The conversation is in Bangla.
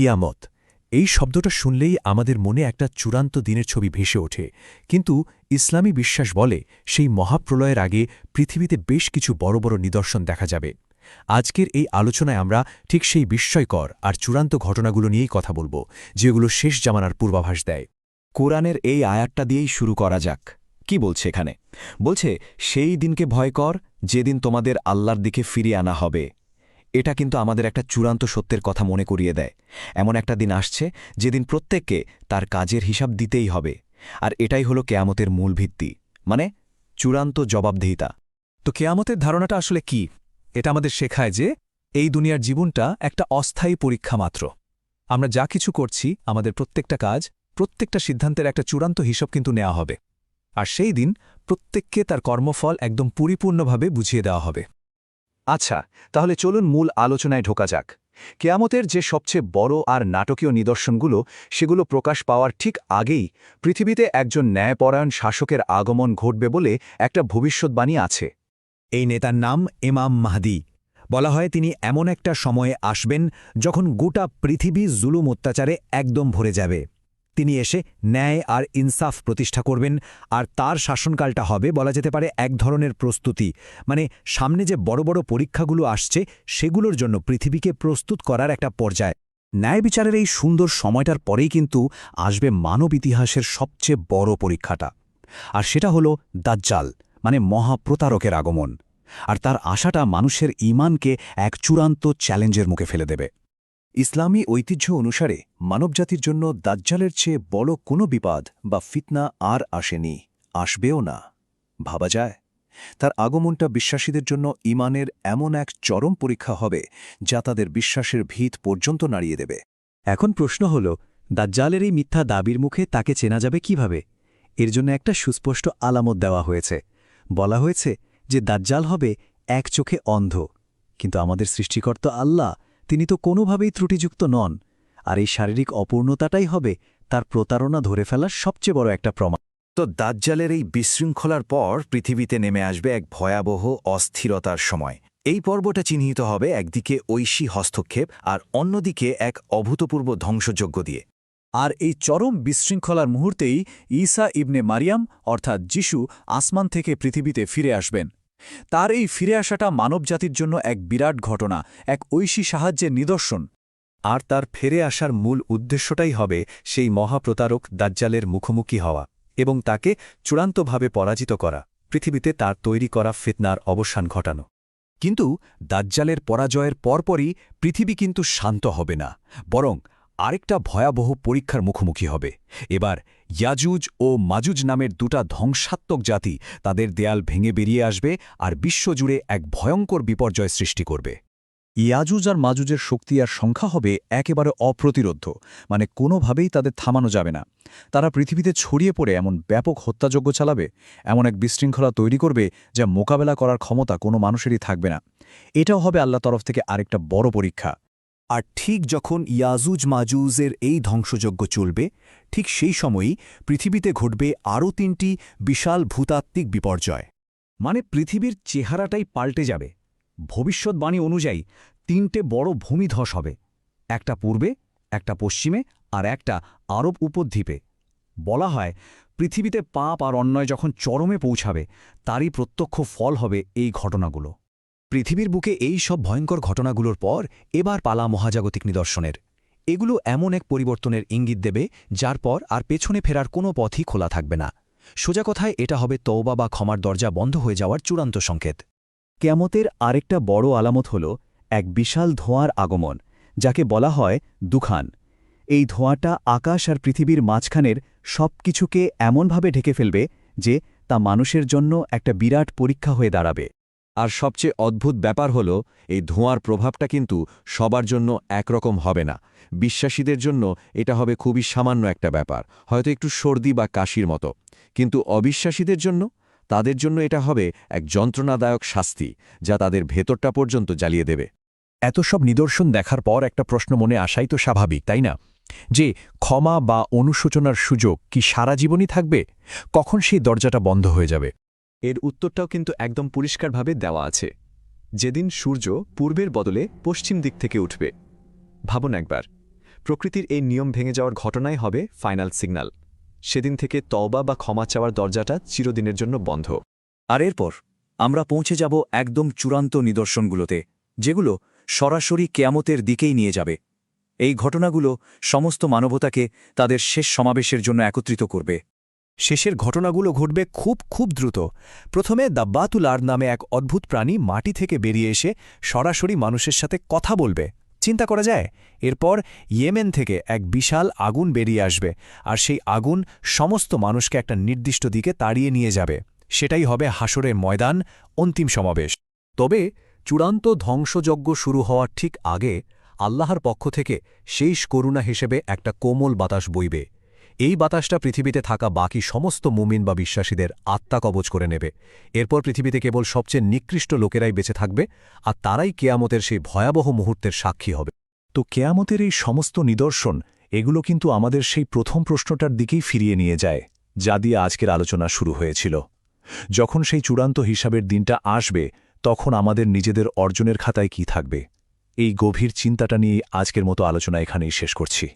কিয়ামত। এই শব্দটা শুনলেই আমাদের মনে একটা চূড়ান্ত দিনের ছবি ভেসে ওঠে। কিন্তু ইসলামী বিশ্বাস বলে সেই মহাপ্রলয়ের আগে পৃথিবীতে বেশ কিছু বড় বড় নিদর্শন দেখা যাবে। আজকের এই আলোচনায় আমরা ঠিক সেই বিস্ময়কর আর চূড়ান্ত ঘটনাগুলো নিয়েই কথা বলব, যেগুলো শেষ জামানার পূর্বাভাস দেয়। কোরআনের এই আয়াতটা দিয়েই শুরু করা যাক। কি বলছে এখানে? বলছে, সেই দিনকে ভয় কর, যেদিন তোমাদের আল্লাহর দিকে ফিরিয়ে আনা হবে। এটা কিন্তু আমাদের একটা চূড়ান্ত সত্যের কথা মনে করিয়ে দেয়। এমন একটা দিন আসছে যেদিন প্রত্যেককে তার কাজের হিসাব দিতেই হবে। আর এটাই হলো কেয়ামতের মূল ভিত্তি মানে চূড়ান্ত জবাবদিহিতা। তো কেয়ামতের ধারণাটা আসলে কি? এটা আমাদের শেখায় যে এই দুনিয়ার জীবনটা একটা অস্থায়ী পরীক্ষা মাত্র। আমরা যা কিছু করছি, আমাদের প্রত্যেকটা কাজ, প্রত্যেকটা সিদ্ধান্তের একটা চূড়ান্ত হিসাব কিন্তু নেওয়া হবে। আর সেই দিন প্রত্যেককে তার কর্মফল একদম পরিপূর্ণভাবে বুঝিয়ে দেওয়া হবে। আচ্ছা তাহলে চলুন মূল আলোচনায় ঢোকা যাক। কেয়ামতের যে সবচেয়ে বড় আর নাটকীয় নিদর্শনগুলো, সেগুলো প্রকাশ পাওয়ার ঠিক আগেই পৃথিবীতে একজন ন্যায়পরায়ণ শাসকের আগমন ঘটবে বলে একটা ভবিষ্যৎবাণী আছে। এই নেতার নাম এমাম মাহাদি। বলা হয় তিনি এমন একটা সময়ে আসবেন যখন গোটা পৃথিবী জুলুম অত্যাচারে একদম ভরে যাবে। তিনি এসে ন্যায় আর ইনসাফ প্রতিষ্ঠা করবেন, আর তার শাসনকালটা হবে বলা যেতে পারে এক ধরনের প্রস্তুতি। মানে সামনে যে বড় বড় পরীক্ষাগুলো আসছে, সেগুলোর জন্য পৃথিবীকে প্রস্তুত করার একটা পর্যায়। ন্যায় বিচারের এই সুন্দর সময়টার পরেই কিন্তু আসবে মানব ইতিহাসের সবচেয়ে বড় পরীক্ষাটা। আর সেটা হলো দাজ্জাল মানে মহাপ্রতারকের আগমন। আর তার আশাটা মানুষের ইমানকে এক চূড়ান্ত চ্যালেঞ্জের মুখে ফেলে দেবে। ইসলামী ঐতিহ্য অনুসারে মানবজাতির জন্য দাজ্জালের চেয়ে বড় কোনো বিপদ বা ফিতনা আর আসেনি, আসবেও না। ভাবা যায়, তার আগমনটা বিশ্বাসীদের জন্য ইমানের এমন এক চরম পরীক্ষা হবে যা তাদের বিশ্বাসের ভিত পর্যন্ত নাড়িয়ে দেবে। এখন প্রশ্ন হল, দাজ্জালের এই মিথ্যা দাবির মুখে তাকে চেনা যাবে কীভাবে? এর জন্য একটা সুস্পষ্ট আলামত দেওয়া হয়েছে। বলা হয়েছে যে দাজ্জাল হবে এক চোখে অন্ধ, কিন্তু আমাদের সৃষ্টিকর্তা আল্লাহ তিনি তো কোনোভাবেই ত্রুটিযুক্ত নন আর এই শারীরিক অপূর্ণতাটাই হবে তার প্রতারণা ধরে ফেলার সবচেয়ে বড় একটা প্রমাণ। তো দাজ্জালের এই বিশৃঙ্খলার পর পৃথিবীতে নেমে আসবে এক ভয়াবহ অস্থিরতার সময়। এই পর্বটা চিহ্নিত হবে একদিকে ঐশী হস্তক্ষেপ আর অন্যদিকে এক অভূতপূর্ব ধ্বংসযজ্ঞ দিয়ে। আর এই চরম বিশৃঙ্খলার মুহূর্তেই ঈসা ইবনে মারিয়াম অর্থাৎ যিশু আসমান থেকে পৃথিবীতে ফিরে আসবেন। তার এই ফিরে আসাটা মানবজাতির জন্য এক বিরাট ঘটনা, এক ঐশী সাহায্যের নিদর্শন। আর তার ফেরে আসার মূল উদ্দেশ্যটাই হবে সেই মহাপ্রতারক দাজ্জালের মুখোমুখি হওয়া এবং তাকে চূড়ান্তভাবে পরাজিত করা, পৃথিবীতে তার তৈরি করা ফিতনার অবসান ঘটানো। কিন্তু দাজ্জালের পরাজয়ের পরপরই পৃথিবী কিন্তু শান্ত হবে না, বরং আরেকটা ভয়াবহ পরীক্ষার মুখোমুখি হবে। এবার ইয়াজুজ ও মাজুজ নামের দুটা ধ্বংসাত্মক জাতি তাদের দেয়াল ভেঙে বেরিয়ে আসবে আর বিশ্বজুড়ে এক ভয়ঙ্কর বিপর্যয় সৃষ্টি করবে। ইয়াজুজ আর মাজুজের শক্তি আর সংখ্যা হবে একেবারে অপ্রতিরোধ্য মানে কোনোভাবেই তাদের থামানো যাবে না। তারা পৃথিবীতে ছড়িয়ে পড়ে এমন ব্যাপক হত্যাযজ্ঞ চালাবে, এমন এক বিশৃঙ্খলা তৈরি করবে যা মোকাবেলা করার ক্ষমতা কোনো মানুষেরই থাকবে না। এটাও হবে আল্লাহ তরফ থেকে আরেকটা বড় পরীক্ষা। আর ঠিক যখন ইয়াজুজ মাজুজের এই ধ্বংসযজ্ঞ চলবে, ঠিক সেই সময়ই পৃথিবীতে ঘটবে আরও তিনটি বিশাল ভূতাত্ত্বিক বিপর্যয়। মানে পৃথিবীর চেহারাটাই পাল্টে যাবে। ভবিষ্যৎবাণী অনুযায়ী তিনটে বড় ভূমিধস হবে। একটা পূর্বে, একটা পশ্চিমে আর একটা আরব উপদ্বীপে। বলা হয় পৃথিবীতে পাপ আর অন্যায় যখন চরমে পৌঁছাবে, তারই প্রত্যক্ষ ফল হবে এই ঘটনাগুলো। পৃথিবীর বুকে এই সব ভয়ঙ্কর ঘটনাগুলোর পর এবার পালা মহাজাগতিক নিদর্শনের। এগুলো এমন এক পরিবর্তনের ইঙ্গিত দেবে, যার পর আর পেছনে ফেরার কোনো পথই খোলা থাকবে না। সোজা কথায় এটা হবে তৌবা বা ক্ষমার দরজা বন্ধ হয়ে যাওয়ার চূড়ান্ত সংকেত। কেয়ামতের আরেকটা বড় আলামত হল এক বিশাল ধোঁয়ার আগমন, যাকে বলা হয় দুখান। এই ধোঁয়াটা আকাশ আর পৃথিবীর মাঝখানের সব কিছুকে এমনভাবে ঢেকে ফেলবে যে তা মানুষের জন্য একটা বিরাট পরীক্ষা হয়ে দাঁড়াবে। আর সবচেয়ে অদ্ভুত ব্যাপার হল, এই ধোঁয়ার প্রভাবটা কিন্তু সবার জন্য একরকম হবে না। বিশ্বাসীদের জন্য এটা হবে খুবই সামান্য একটা ব্যাপার, হয়তো একটু সর্দি বা কাশির মতো। কিন্তু অবিশ্বাসীদের জন্য? তাদের জন্য এটা হবে এক যন্ত্রণাদায়ক শাস্তি, যা তাদের ভেতরটা পর্যন্ত জ্বালিয়ে দেবে। এত সব নিদর্শন দেখার পর একটা প্রশ্ন মনে আসাই তো স্বাভাবিক, তাই না? যে ক্ষমা বা অনুশোচনার সুযোগ কি সারা জীবনই থাকবে? কখন সেই দরজাটা বন্ধ হয়ে যাবে? এর উত্তরটাও কিন্তু একদম পরিষ্কারভাবে দেওয়া আছে। যেদিন সূর্য পূর্বের বদলে পশ্চিম দিক থেকে উঠবে। ভাবুন একবার, প্রকৃতির এই নিয়ম ভেঙে যাওয়ার ঘটনাই হবে ফাইনাল সিগন্যাল সেদিন থেকে তওবা বা ক্ষমা চাওয়ার দরজাটা চিরদিনের জন্য বন্ধ। আর এরপর আমরা পৌঁছে যাব একদম চূড়ান্ত নিদর্শনগুলোতে, যেগুলো সরাসরি কেয়ামতের দিকেই নিয়ে যাবে। এই ঘটনাগুলো সমস্ত মানবতাকে তাদের শেষ সমাবেশের জন্য একত্রিত করবে। শেষের ঘটনাগুলো ঘটবে খুব খুব দ্রুত। প্রথমে দাব্বাতুল আর নামে এক অদ্ভুত প্রাণী মাটি থেকে বেরিয়ে এসে সরাসরি মানুষের সাথে কথা বলবে। চিন্তা করা যায়, এরপর ইয়েমেন থেকে এক বিশাল আগুন বেরিয়ে আসবে আর সেই আগুন সমস্ত মানুষকে একটা নির্দিষ্ট দিকে তাড়িয়ে নিয়ে যাবে। সেটাই হবে হাসরের ময়দান, অন্তিম সমাবেশ। তবে চূড়ান্ত ধ্বংসযজ্ঞ শুরু হওয়ার ঠিক আগে আল্লাহর পক্ষ থেকে শেষ করুণা হিসেবে একটা কোমল বাতাস বইবে। এই বাতাসটা পৃথিবীতে থাকা বাকি সমস্ত মুমিন বা বিশ্বাসীদের আত্মা কবচ করে নেবে। এরপর পৃথিবীতে কেবল সবচেয়ে নিকৃষ্ট লোকেরাই বেঁচে থাকবে, আর তারাই কেয়ামতের সেই ভয়াবহ মুহূর্তের সাক্ষী হবে। তো কেয়ামতের এই সমস্ত নিদর্শন, এগুলো কিন্তু আমাদের সেই প্রথম প্রশ্নটার দিকেই ফিরিয়ে নিয়ে যায়, যা দিয়ে আজকের আলোচনা শুরু হয়েছিল। যখন সেই চূড়ান্ত হিসাবের দিনটা আসবে, তখন আমাদের নিজেদের অর্জনের খাতায় কি থাকবে? এই গভীর চিন্তাটা নিয়ে আজকের মতো আলোচনা এখানেই শেষ করছি।